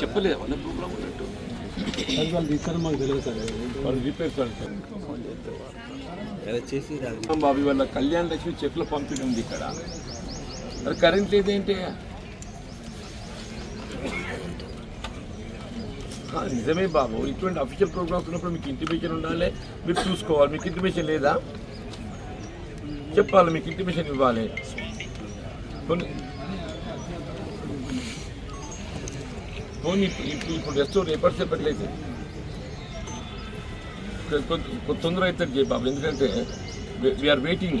చెప్పలేదు వాళ్ళ ప్రోగ్రామ్ ఉన్నట్టు వాళ్ళు రిపేర్ బాబు వాళ్ళ కళ్యాణ్ లక్ష్మి చెప్పులు పంపిణీ ఉంది ఇక్కడ కరెంట్ లేదేంటి నిజమే బాబు. ఇటువంటి అఫీషియల్ ప్రోగ్రామ్స్ ఉన్నప్పుడు మీకు ఇంటిమేషన్ ఉండాలి మీరు చూసుకోవాలి. మీకు ఇంటిమేషన్ లేదా? చెప్పాలి మీకు ఇంటిమేషన్ ఇవ్వాలి. కొన్ని పోనీ ఇప్పుడు ఇప్పుడు ఇప్పుడు రెస్టోర్ ఎప్పటి చెప్పట్లేదు తొందర అవుతుంది జయ బాబు. ఎందుకంటే వీఆర్ వెయిటింగ్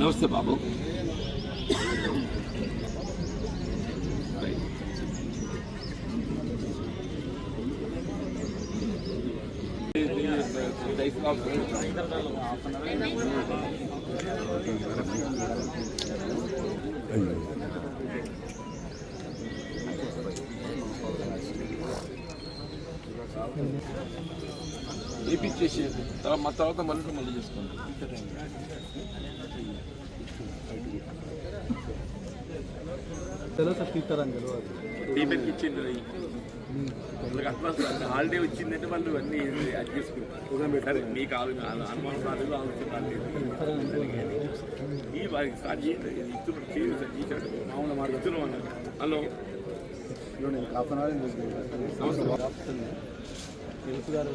నమస్తే బాబు. చేపించేసేది తర్వాత మా తర్వాత మళ్ళీ మళ్ళీ చేసుకోండి. తెలుసా తీస్తారని తెలియదు డీమెన్కి ఇచ్చింది వాళ్ళకి అడ్వాన్స్ హాలిడే వచ్చిందంటే వాళ్ళు అన్ని అది చేసుకుంటారు. మీకు అనుమానం రాలేదు ఆలోచన రాలేదు. ఈ వారికి సార్ చేశాడు మామూలు మాట. ఇస్తున్నాం అన్నారు హలో. హాఫ్ అన్ అవర్ నమస్తే. తెలుసు గారు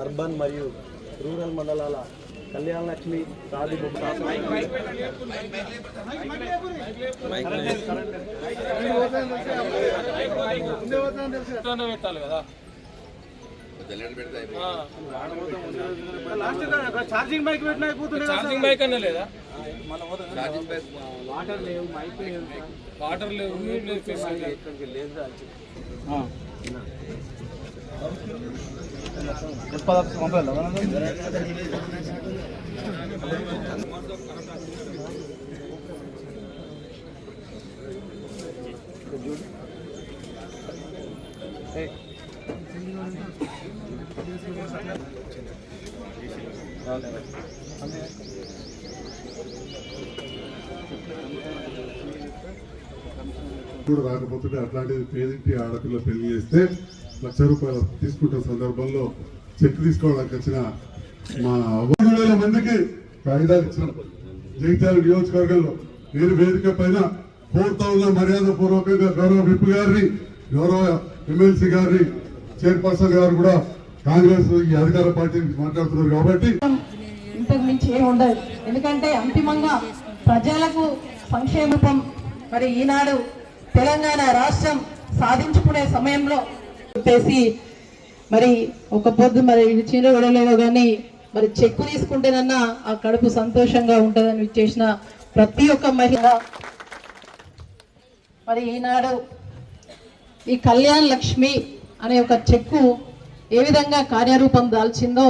అర్బన్ మరియు రూరల్ మండలాల కళ్యాణ లక్ష్మి రాజు ఛార్జింగ్ బైక్ పెట్టిన అయిపోతుంది ఛార్జింగ్ బైక్ అన్న లేదా? వాటర్ లేవు మైక్ వాటర్ లేవు లేదు కూడా రాకపోతుంటే అట్లాంటిది పేదింటి ఆడపిల్ల పెళ్ళి చేస్తే లక్ష రూపాయలు తీసుకుంటున్న సందర్భంలో చెక్ తీసుకోవడానికి వచ్చిన మా వేల మందికి కాగితాలు ఇచ్చిన. జగిత్యాల నియోజకవర్గంలో నేను వేదిక పైన కోరుతా మర్యాద పూర్వకంగా గౌరవ విప్ గారిని గౌరవ ఎమ్మెల్సీ గారిని చైర్పర్సన్ గారు కూడా కాంగ్రెస్ ఈ అధికార పార్టీ నుంచి మాట్లాడుతున్నారు కాబట్టి ఇంతకు మించి ఏమి ఉండదు. ఎందుకంటే అంతిమంగా ప్రజలకు సంక్షేమం మరి ఈనాడు తెలంగాణ రాష్ట్రం సాధించుకునే సమయంలో చెప్పేసి మరి ఒక పొద్దు మరి చీర విడలేదో కానీ మరి చెక్కు తీసుకుంటేనన్నా ఆ కడుపు సంతోషంగా ఉంటుందని ఇచ్చేసిన ప్రతి ఒక్క మహిళ. మరి ఈనాడు ఈ కళ్యాణ్ లక్ష్మి అనే ఒక చెక్కు ఏ విధంగా కార్యరూపం దాల్చిందో